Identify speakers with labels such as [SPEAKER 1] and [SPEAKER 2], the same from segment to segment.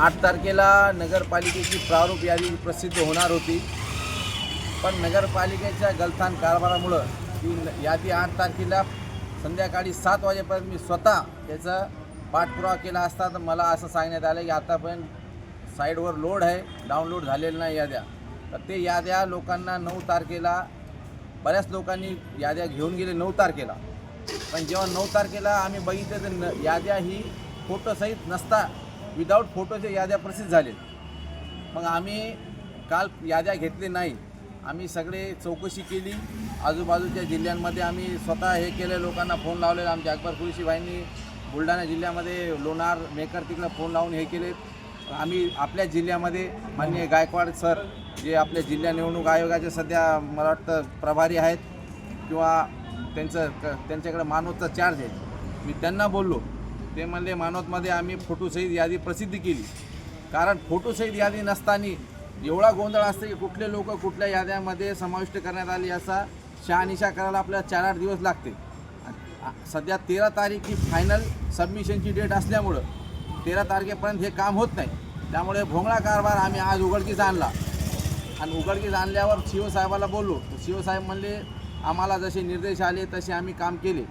[SPEAKER 1] आठ तारखेला नगरपालिकेची प्रारूप यादी प्रसिद्ध होणार होती. पण नगरपालिकेच्या गलथान कारभारामुळं ती न- यादी आठ तारखेला संध्याकाळी सात वाजेपर्यंत मी स्वतः त्याचा पाठपुरावा केला असता तर मला असं सांगण्यात आलं की आतापर्यंत साईडवर लोड आहे डाउनलोड झालेलं नाही याद्या. तर ते याद्या लोकांना नऊ तारखेला बऱ्याच लोकांनी याद्या घेऊन गेले नऊ तारखेला. पण जेव्हा नऊ तारखेला आम्ही बघितलं तर न याद्या ही फोटोसहित नसता. विदाऊट फोटोच्या याद्या प्रसिद्ध झाले मग आम्ही काल याद्या घेतले नाही. आम्ही सगळे चौकशी केली. आजूबाजूच्या जिल्ह्यांमध्ये आम्ही स्वतः हे केले. लोकांना फोन लावले आमच्या अकबर कुलशी भाईंनी बुलढाणा जिल्ह्यामध्ये लोणार मेकर तिकडं फोन लावून हे केले. आम्ही आपल्या जिल्ह्यामध्ये माननीय गायकवाड सर जे आपल्या जिल्हा निवडणूक आयोगाचे सध्या मला वाटतं प्रभारी आहेत किंवा त्यांचं क- त्यांच्याकडे मानवचा चार्ज आहे. मी त्यांना बोललो. ते म्हणले मानवतमध्ये आम्ही फोटोसहित यादी प्रसिद्ध केली. कारण फोटोसहित यादी नसताना एवढा गोंधळ असते की कुठले लोक कुठल्या याद्यामध्ये समाविष्ट करण्यात आली याचा शहानिशा करायला आपल्याला चार आठ दिवस लागते सध्या तेरा तारीख ही फायनल सबमिशनची डेट असल्यामुळं तेरा तारखेपर्यंत हे काम होत नाही. त्यामुळे भोंगळा कारभार आम्ही आज उघडकीस आणला. आणि उघडकीस आणल्यावर सी साहेबाला बोललो. सी साहेब म्हणले आम्हाला जसे निर्देश आले तसे आम्ही काम केले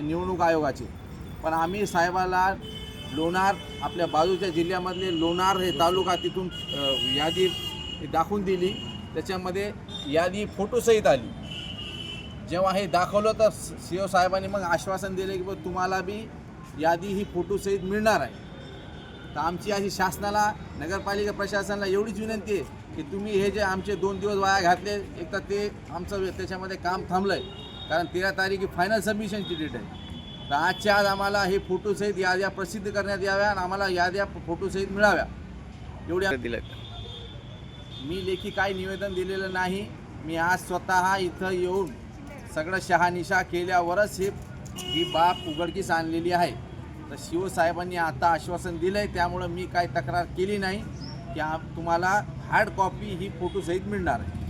[SPEAKER 1] निवडणूक आयोगाचे. पण आम्ही साहेबाला लोणार आपल्या बाजूच्या जिल्ह्यामधले लोणार हे तालुका तिथून यादी दाखवून दिली. त्याच्यामध्ये यादी फोटोसहित आली. जेव्हा हे दाखवलं तर सी ओ साहेबांनी मग आश्वासन दिले की तुम्हाला बी यादी ही फोटोसहित मिळणार आहे. तर आमची अशी शासनाला नगरपालिका प्रशासनाला एवढीच विनंती आहे की तुम्ही हे जे आमचे दोन दिवस वाया घातले एक तर ते आमचं त्याच्यामध्ये काम थांबलं आहे कारण तेरा तारीख ही फायनल सबमिशनची डेट आहे. तर आजच्या आज आम्हाला हे फोटोसहित याद्या प्रसिद्ध करण्यात याव्या आणि आम्हाला याद्या फोटोसहित मिळाव्या. एवढ्या
[SPEAKER 2] दिलं
[SPEAKER 1] मी लेखी काही निवेदन दिलेलं नाही. मी आज स्वतः इथं येऊन सगळं शहानिशा केल्यावरच हे ही बाब उघडकीस आणलेली आहे. तर शिवसाहेबांनी आता आश्वासन दिलं आहे त्यामुळं मी काही तक्रार केली नाही. की तुम्हाला हार्ड कॉपी ही फोटोसहित मिळणार आहे.